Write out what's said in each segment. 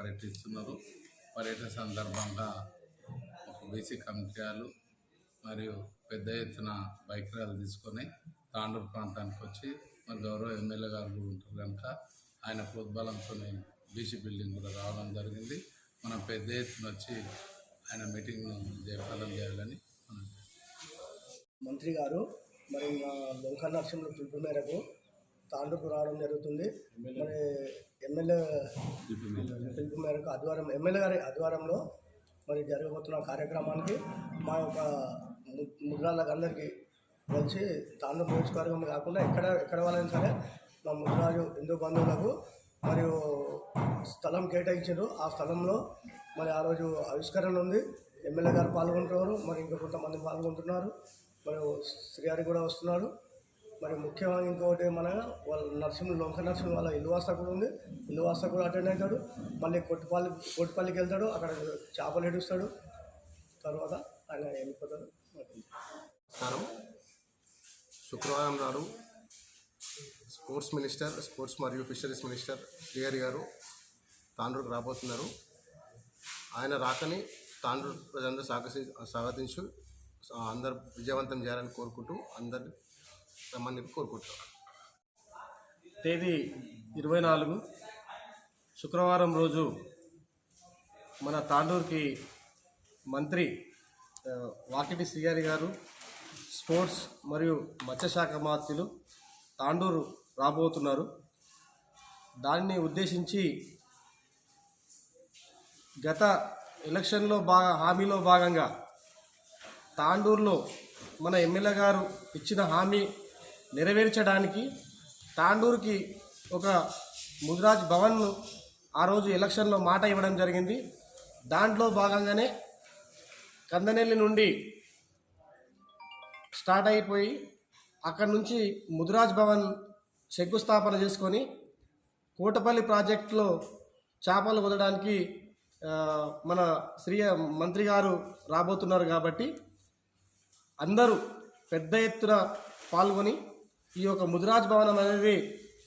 పర్యటిస్తున్నారు. పర్యటన సందర్భంగా ఒక బీసీ కమిటీలు మరియు పెద్ద ఎత్తున బైక్ ర్యాలీ తీసుకొని తాండూరు ప్రాంతానికి వచ్చి మరి గౌరవ ఎమ్మెల్యే గారు కూడా ఉంటారు కనుక ఆయన ప్రోద్బలంతో బీసీ బిల్డింగ్ కూడా రావడం జరిగింది. మనం పెద్ద ఎత్తున వచ్చి ఆయన మీటింగ్ను జయప్రదం చేయాలని మనం మంత్రి గారు మరి మా లొంక నరసింహుల పిలుపు మేరకు తాండూకు రావడం జరుగుతుంది. మరి ఎమ్మెల్యే పిలుపు మేరకు ఆదివారం ఎమ్మెల్యే గారి ఆదివారంలో మరి జరగబోతున్న కార్యక్రమానికి మా యొక్క ముద్రాలకు అందరికీ కలిసి తాండూరు నియోజకవర్గం కాకుండా ఎక్కడ ఎక్కడ వాళ్ళైనా సరే మా ముద్రాజు హిందూ బంధువులకు మరియు స్థలం కేటాయించారు. ఆ స్థలంలో మరి ఆ రోజు ఆవిష్కరణ ఉంది. ఎమ్మెల్యే గారు పాల్గొంటున్నారు. మరి ఇంకా కొంతమంది పాల్గొంటున్నారు. మరి శ్రీహరి కూడా వస్తున్నాడు మరి ముఖ్యంగా ఇంకొకటి మన వాళ్ళ నర్సింహ లొంక నర్సింహ వాళ్ళ ఇల్లువాస కూడా ఉంది. ఇల్లువాస కూడా అటెండ్ అవుతాడు. మళ్ళీ కొట్టుపల్లి కొట్టుపల్లికి వెళ్తాడు. అక్కడ చేపలు ఎడుస్తాడు తర్వాత ఆయన వెళ్ళిపోతాడు. నమస్కారం. శుక్రవారం నాడు స్పోర్ట్స్ మినిస్టర్ స్పోర్ట్స్ మరియు ఫిషరీస్ మినిస్టర్ క్లియర్ గారు తాండ్రుకు రాబోతున్నారు. ఆయన రాకని తాండ్రు ప్రజలందరూ స్వాగతి స్వాగతించు అందరు విజయవంతం చేయాలని కోరుకుంటూ అందరిని రమ్మని కోరుకుంటున్నాను తేదీ ఇరవై నాలుగు. శుక్రవారం రోజు మన తాండూరుకి మంత్రి వాకిటి శ్రీగారి గారు స్పోర్ట్స్ మరియు మత్స్యశాఖ మంత్రులు తాండూరు రాబోతున్నారు. దానిని ఉద్దేశించి గత ఎలక్షన్లో బాగా హామీలో భాగంగా తాండూరులో మన ఎమ్మెల్యే గారు ఇచ్చిన హామీ నెరవేర్చడానికి తాండూరుకి ఒక ముదిరాజ్ భవన్ను ఆ రోజు ఎలక్షన్లో మాట ఇవ్వడం జరిగింది. దాంట్లో భాగంగానే కందనెల్లి నుండి స్టార్ట్ అయిపోయి అక్కడి నుంచి ముదిరాజ్ భవన్ శంకుస్థాపన చేసుకొని కోటపల్లి ప్రాజెక్టులో చేపలు వదలడానికి మన శ్రీ మంత్రి గారు రాబోతున్నారు కాబట్టి అందరూ పెద్ద ఎత్తున పాల్గొని ఈ యొక్క ముదిరాజ్ భవనం అనేది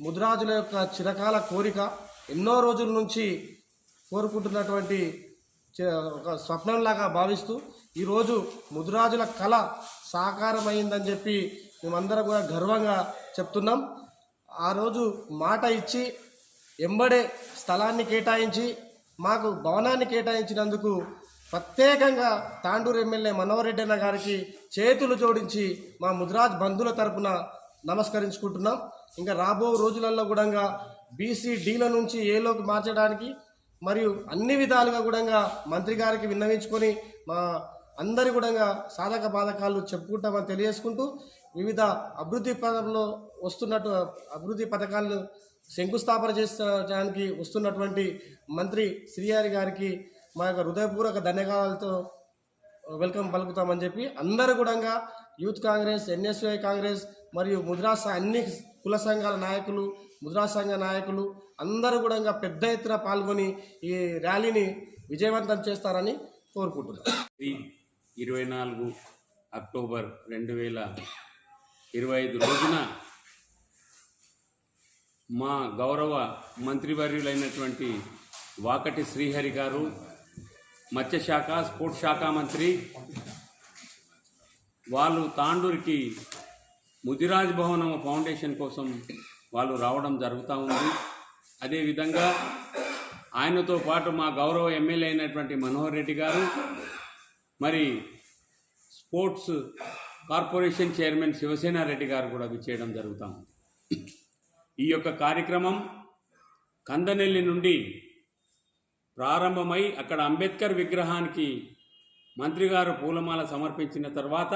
ముదిరాజుల యొక్క చిరకాల కోరిక. ఎన్నో రోజుల నుంచి కోరుకుంటున్నటువంటి ఒక స్వప్నంలాగా భావిస్తూ ఈరోజు ముదిరాజుల కళ సాకారమైందని చెప్పి మేమందరం కూడా గర్వంగా చెప్తున్నాం. ఆ రోజు మాట ఇచ్చి ఎంబడే స్థలాన్ని కేటాయించి మాకు భవనాన్ని కేటాయించినందుకు ప్రత్యేకంగా తాండూరు ఎమ్మెల్యే మనోహర్ రెడ్డి అన్న గారికి చేతులు జోడించి మా ముదిరాజ్ బంధువుల తరపున నమస్కరించుకుంటున్నాం. ఇంకా రాబో రోజులలో కూడా బీసీ డీల నుంచి ఏలోకి మార్చడానికి మరియు అన్ని విధాలుగా కూడా మంత్రి గారికి విన్నవించుకొని మా అందరి కూడా సాధక బాధకాలు చెప్పుకుంటామని తెలియజేసుకుంటూ వివిధ అభివృద్ధి పదంలో వస్తున్నట్టు అభివృద్ధి పథకాలను శంకుస్థాపన చేసడానికి వస్తున్నటువంటి మంత్రి శ్రీయారి గారికి మా యొక్క హృదయపూర్వక ధన్యవాదాలతో వెల్కమ్ పలుకుతామని చెప్పి అందరూ కూడా యూత్ కాంగ్రెస్ ఎన్ఎస్వై కాంగ్రెస్ మరియు ముద్రా అన్ని కుల సంఘాల నాయకులు ముద్రా సంఘ నాయకులు అందరూ కూడా పెద్ద ఎత్తున పాల్గొని ఈ ర్యాలీని విజయవంతం చేస్తారని కోరుకుంటున్నాను ఇరవై నాలుగు అక్టోబర్ రెండు వేల ఇరవై ఐదు రోజున మా గౌరవ మంత్రివర్యులైనటువంటి వాకటి శ్రీహరి గారు మత్స్యశాఖ స్పోర్ట్స్ శాఖ మంత్రి వాళ్ళు తాండూరికి ముదిరాజ్ భవనం ఫౌండేషన్ కోసం వాళ్ళు రావడం జరుగుతూ ఉంది. అదేవిధంగా ఆయనతో పాటు మా గౌరవ ఎమ్మెల్యే అయినటువంటి మనోహర్ రెడ్డి గారు మరి sports corporation chairman Shivasena Reddy garu కూడా విచ్చేయడం జరుగుతూ ఉంది. ఈ యొక్క కార్యక్రమం కందనెల్లి నుండి ప్రారంభమై అక్కడ అంబేద్కర్ విగ్రహానికి మంత్రి గారు పూలమాల సమర్పించిన తర్వాత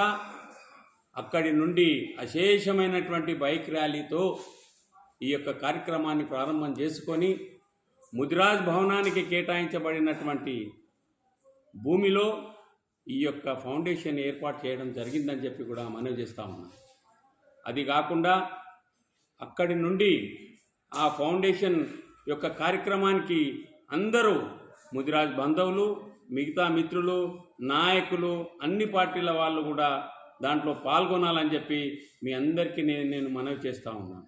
అక్కడి నుండి అశేషమైనటువంటి బైక్ ర్యాలీతో ఈ యొక్క కార్యక్రమాన్ని ప్రారంభం చేసుకొని ముదిరాజ్ భవనానికి కేటాయించబడినటువంటి భూమిలో ఈ యొక్క ఫౌండేషన్ ఏర్పాటు చేయడం జరిగిందని చెప్పి కూడా మనవి చేస్తా ఉన్నాం. అది కాకుండా అక్కడి నుండి ఆ ఫౌండేషన్ యొక్క కార్యక్రమానికి అందరూ ముదిరాజ్ బంధువులు మిగతా మిత్రులు నాయకులు అన్ని పార్టీల వాళ్ళు కూడా దాంట్లో పాల్గొనాలని చెప్పి మీ అందరికీ నేను నేను మనవి చేస్తూ ఉన్నాను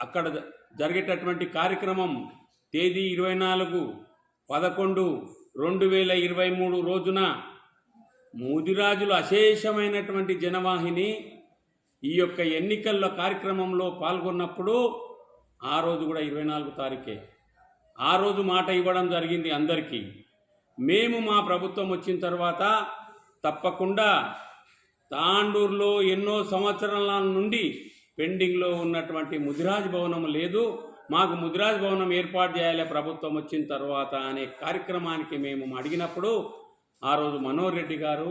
అక్కడ జరిగేటటువంటి కార్యక్రమం తేదీ ఇరవై నాలుగు పదకొండు రెండు వేల ఇరవై మూడు రోజున ముదిరాజులు అశేషమైనటువంటి జనవాహిని ఈ యొక్క ఎన్నికల్లో కార్యక్రమంలో పాల్గొన్నప్పుడు ఆ రోజు కూడా ఇరవై నాలుగు తారీఖే. ఆ రోజు మాట ఇవ్వడం జరిగింది అందరికీ. మేము మా ప్రభుత్వం వచ్చిన తర్వాత తప్పకుండా తాండూరులో ఎన్నో సంవత్సరాల నుండి పెండింగ్లో ఉన్నటువంటి ముదిరాజ్ భవనం లేదు. మాకు ముదిరాజ్ భవనం ఏర్పాటు చేయాలి ప్రభుత్వం వచ్చిన తర్వాత అనే కార్యక్రమానికి మేము అడిగినప్పుడు ఆ రోజు మనోహర్ రెడ్డి గారు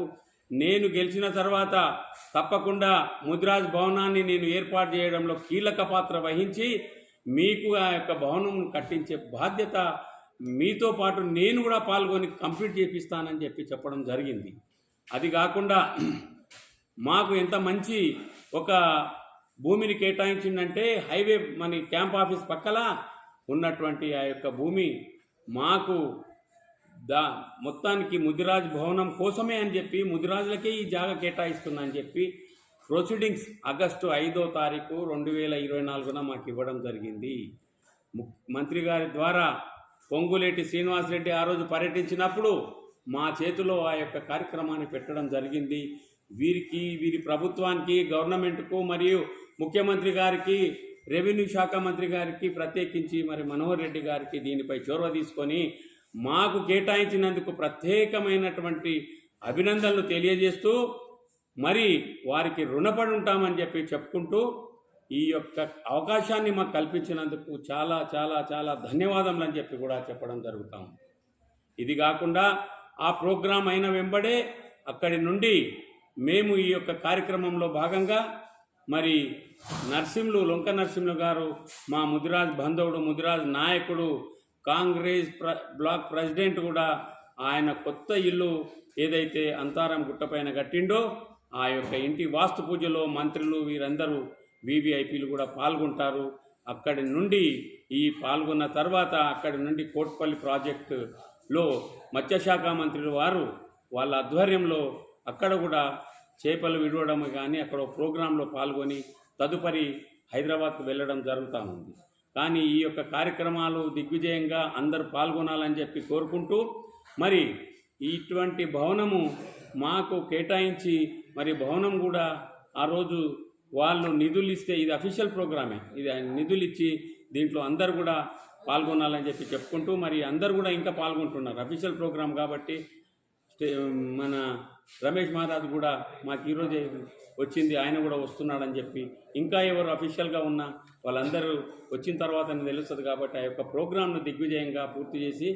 నేను గెలిచిన తర్వాత తప్పకుండా ముదిరాజ్ భవనాన్ని నేను ఏర్పాటు చేయడంలో కీలక పాత్ర వహించి మీకు ఆ యొక్క భవనం కట్టించే బాధ్యత మీతో పాటు నేను కూడా పాల్గొని కంప్లీట్ చేపిస్తానని చెప్పి చెప్పడం జరిగింది. అది కాకుండా మాకు ఎంత మంచి ఒక భూమిని కేటాయించిందంటే హైవే మన క్యాంప్ ఆఫీస్ పక్కల ఉన్నటువంటి ఆ యొక్క భూమి మాకు దా మొత్తానికి ముదిరాజ్ భవనం కోసమే అని చెప్పి ముదిరాజులకే ఈ జాగా కేటాయిస్తున్నా అని చెప్పి ప్రొసీడింగ్స్ ఆగస్టు ఐదో తారీఖు రెండు వేల ఇరవై నాలుగున మాకు ఇవ్వడం జరిగింది. మంత్రి గారి ద్వారా పొంగులేటి శ్రీనివాసరెడ్డి ఆ రోజు పర్యటించినప్పుడు మా చేతిలో ఆ యొక్క కార్యక్రమాన్ని పెట్టడం జరిగింది. వీరికి వీరి ప్రభుత్వానికి గవర్నమెంట్కు మరియు ముఖ్యమంత్రి గారికి రెవెన్యూ శాఖ మంత్రి గారికి ప్రత్యేకించి మరి మనోహర్ రెడ్డి గారికి దీనిపై చొరవ తీసుకొని మాకు కేటాయించినందుకు ప్రత్యేకమైనటువంటి అభినందనలు తెలియజేస్తూ మరి వారికి రుణపడి ఉంటామని చెప్పి చెప్పుకుంటూ ఈ యొక్క అవకాశాన్ని మాకు కల్పించినందుకు చాలా చాలా చాలా ధన్యవాదములు అని చెప్పి కూడా చెప్పడం జరుగుతాం ఇది కాకుండా ఆ ప్రోగ్రాం అయిన వెంబడే అక్కడి నుండి మేము ఈ యొక్క కార్యక్రమంలో భాగంగా మరి నర్సింహులు లొంక నరసింహులు గారు మా ముదిరాజ్ బంధువుడు ముదిరాజ్ నాయకుడు కాంగ్రెస్ ప్ర బ్లాక్ ప్రెసిడెంట్ కూడా ఆయన కొత్త ఇల్లు ఏదైతే అంతారం గుట్టపైన కట్టిండో ఆ యొక్క ఇంటి వాస్తు పూజలో మంత్రులు వీరందరూ వీవీఐపీలు కూడా పాల్గొంటారు. అక్కడి నుండి ఈ పాల్గొన్న తర్వాత అక్కడి నుండి కోట్పల్లి ప్రాజెక్టులో మత్స్యశాఖ మంత్రులు వారు వాళ్ళ ఆధ్వర్యంలో అక్కడ కూడా చేపలు విడవడం కానీ అక్కడ ప్రోగ్రాంలో పాల్గొని తదుపరి హైదరాబాద్కు వెళ్ళడం జరుగుతూ ఉంది. కానీ ఈ యొక్క కార్యక్రమాలు దిగ్విజయంగా అందరూ పాల్గొనాలని చెప్పి కోరుకుంటూ మరి ఇటువంటి భవనము మాకు కేటాయించి మరి భవనం కూడా ఆ రోజు వాళ్ళు నిధులు ఇస్తే ఇది అఫీషియల్ ప్రోగ్రామే. ఇది నిధులు ఇచ్చి దీంట్లో అందరు కూడా పాల్గొనాలని చెప్పి చెప్పుకుంటూ మరి అందరు కూడా ఇంకా పాల్గొంటున్నారు. అఫీషియల్ ప్రోగ్రామ్ కాబట్టి మన రమేష్ మహారాజ్ కూడా మాకు ఈరోజే వచ్చింది ఆయన కూడా వస్తున్నాడని చెప్పి. ఇంకా ఎవరు అఫీషియల్గా ఉన్నా వాళ్ళందరూ వచ్చిన తర్వాత తెలుస్తుంది కాబట్టి ఆ యొక్క ప్రోగ్రాంను దిగ్విజయంగా పూర్తి చేసి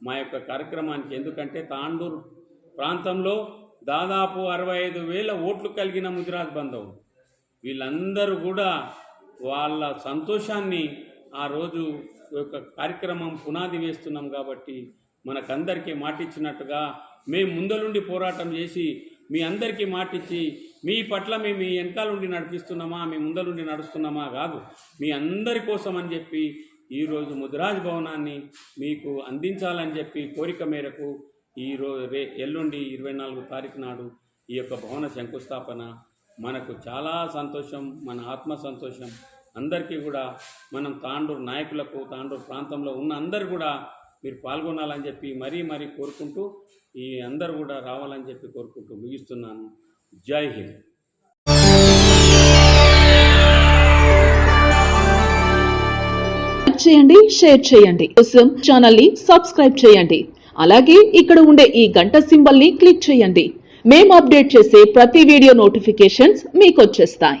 మా యొక్క కార్యక్రమానికి ఎందుకంటే తాండూరు ప్రాంతంలో దాదాపు అరవై ఐదు వేల ఓట్లు కలిగిన ముదిరాజ్ బంధం వీళ్ళందరూ కూడా వాళ్ళ సంతోషాన్ని ఆ రోజు యొక్క కార్యక్రమం పునాది వేస్తున్నాం కాబట్టి మనకందరికీ మాటిచ్చినట్టుగా మేము ముందలుండి పోరాటం చేసి మీ అందరికీ మాటిచ్చి మీ పట్ల మేము మీ వెనకాలండి నడిపిస్తున్నామా మీ ముందలుండి నడుస్తున్నామా కాదు మీ అందరి కోసం అని చెప్పి ఈరోజు ముద్రాజ్ భవనాన్ని మీకు అందించాలని చెప్పి కోరిక మేరకు ఈ రే ఎల్లుండి ఇరవై నాలుగు తారీఖు నాడు ఈ యొక్క భవన శంకుస్థాపన మనకు చాలా సంతోషం మన ఆత్మ సంతోషం. అందరికీ కూడా మనం తాండూరు నాయకులకు తాండూరు ప్రాంతంలో ఉన్న అందరు కూడా మీరు పాల్గొనాలని చెప్పి మరీ మరీ కోరుకుంటూ ఈ అందరు కూడా రావాలని చెప్పి కోరుకుంటూ ముగిస్తున్నాను. జై హింద్. లైక్ చేయండి షేర్ చేయండి. కోసం ఛానల్ని సబ్స్క్రైబ్ చేయండి. అలాగే ఇక్కడ ఉండే ఈ గంట సింబల్ని క్లిక్ చేయండి. మేము అప్డేట్ చేసే ప్రతి వీడియో నోటిఫికేషన్స్ మీకు వచ్చేస్తాయి.